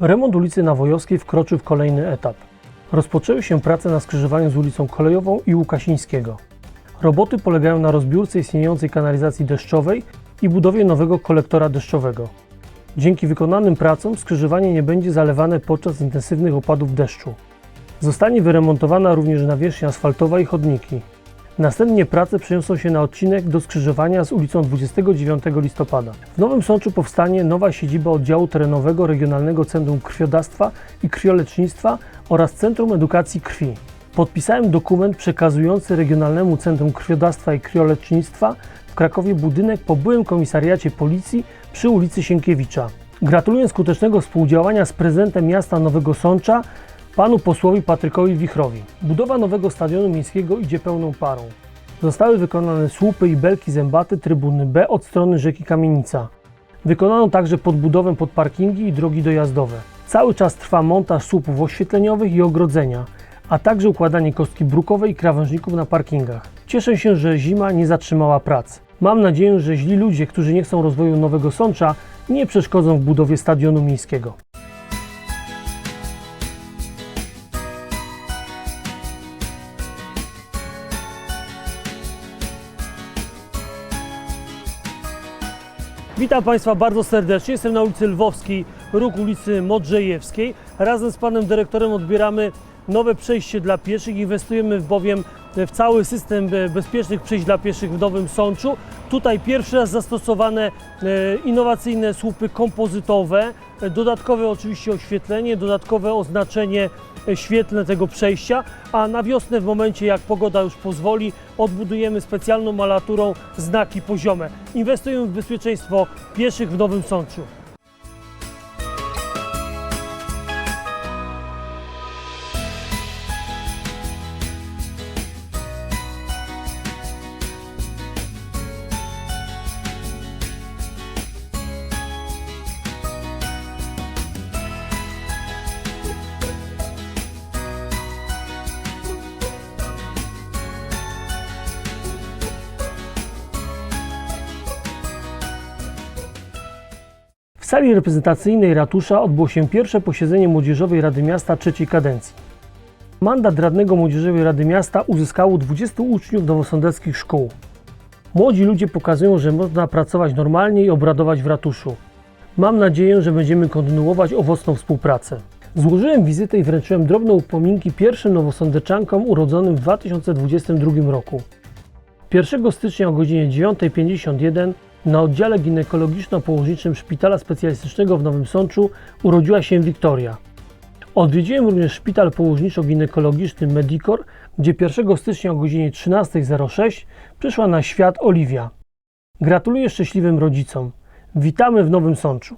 Remont ulicy Nawojowskiej wkroczył w kolejny etap. Rozpoczęły się prace na skrzyżowaniu z ulicą Kolejową i Łukasińskiego. Roboty polegają na rozbiórce istniejącej kanalizacji deszczowej i budowie nowego kolektora deszczowego. Dzięki wykonanym pracom skrzyżowanie nie będzie zalewane podczas intensywnych opadów deszczu. Zostanie wyremontowana również nawierzchnia asfaltowa i chodniki. Następnie prace przeniosą się na odcinek do skrzyżowania z ulicą 29 listopada. W Nowym Sączu powstanie nowa siedziba oddziału terenowego Regionalnego Centrum Krwiodawstwa i Krwiolecznictwa oraz Centrum Edukacji Krwi. Podpisałem dokument przekazujący Regionalnemu Centrum Krwiodawstwa i Krwiolecznictwa w Krakowie budynek po byłym komisariacie policji przy ulicy Sienkiewicza. Gratuluję skutecznego współdziałania z prezydentem miasta Nowego Sącza, panu posłowi Patrykowi Wichrowi. Budowa nowego stadionu miejskiego idzie pełną parą. Zostały wykonane słupy i belki zębate trybuny B od strony rzeki Kamienica. Wykonano także podbudowę pod parkingi i drogi dojazdowe. Cały czas trwa montaż słupów oświetleniowych i ogrodzenia, a także układanie kostki brukowej i krawężników na parkingach. Cieszę się, że zima nie zatrzymała prac. Mam nadzieję, że źli ludzie, którzy nie chcą rozwoju Nowego Sącza, nie przeszkodzą w budowie stadionu miejskiego. Witam Państwa bardzo serdecznie. Jestem na ulicy Lwowskiej, róg ulicy Modrzejewskiej. Razem z panem dyrektorem odbieramy nowe przejście dla pieszych. Inwestujemy bowiem w cały system bezpiecznych przejść dla pieszych w Nowym Sączu. Tutaj pierwszy raz zastosowane e, innowacyjne słupy kompozytowe, e, dodatkowe oczywiście oświetlenie, dodatkowe oznaczenie e, świetlne tego przejścia, a na wiosnę w momencie jak pogoda już pozwoli, odbudujemy specjalną malaturą znaki poziome. Inwestujemy w bezpieczeństwo pieszych w Nowym Sączu. W sali reprezentacyjnej ratusza odbyło się pierwsze posiedzenie Młodzieżowej Rady Miasta trzeciej kadencji. Mandat radnego Młodzieżowej Rady Miasta uzyskało 20 uczniów nowosądeckich szkół. Młodzi ludzie pokazują, że można pracować normalnie i obradować w ratuszu. Mam nadzieję, że będziemy kontynuować owocną współpracę. Złożyłem wizytę i wręczyłem drobne upominki pierwszym nowosądeczankom urodzonym w 2022 roku. 1 stycznia o godzinie 9.51 na oddziale ginekologiczno-położniczym Szpitala Specjalistycznego w Nowym Sączu urodziła się Wiktoria. Odwiedziłem również szpital położniczo-ginekologiczny Medicor, gdzie 1 stycznia o godzinie 13.06 przyszła na świat Oliwia. Gratuluję szczęśliwym rodzicom. Witamy w Nowym Sączu.